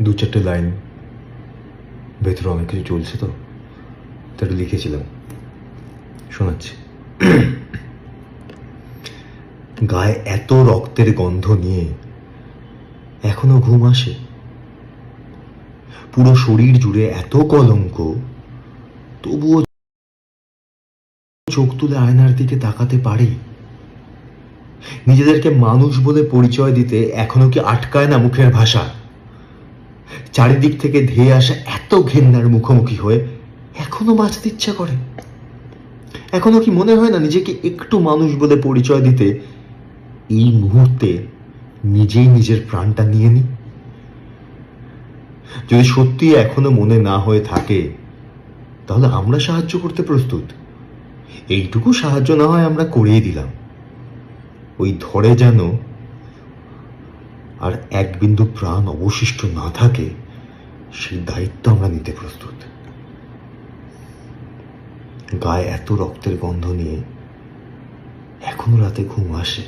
দু চারটে লাইন ভেতরে অনেক কিছু চলছে তো একটু লিখেছিলাম। শোনাচ্ছি। গায়ে এত রক্তের গন্ধ নিয়ে এখনও ঘুম আসে? পুরো শরীর জুড়ে এত কলঙ্ক, তবুও চোখ তুলে আয়নার দিকে তাকাতে পারি? নিজেদেরকে মানুষ বলে পরিচয় দিতে এখনও কি আটকায় না মুখের ভাষা? চারিদিক থেকে ধেয়ে আসা এত ঘেন্নার মুখোমুখি হয়ে এখনও বাঁচতে ইচ্ছা করে। এখনও কি মনে হয় না নিজেকে একটু মানুষ বলে পরিচয় দিতে এই মুহূর্তে নিজেই নিজের প্রাণটা নিয়ে নি? যদি সত্যি এখনও মনে না হয়ে থাকে, তাহলে আমরা সাহায্য করতে প্রস্তুত। এইটুকু সাহায্য না হয় আমরা করিয়ে দিলাম। ওই ধরে যেন আর এক বিন্দু প্রাণ অবশিষ্ট না থাকে, সেই দায়িত্ব আমরা নিতে প্রস্তুত। গায়ে এত রক্তের গন্ধ নিয়ে এখনও রাতে ঘুম আসে।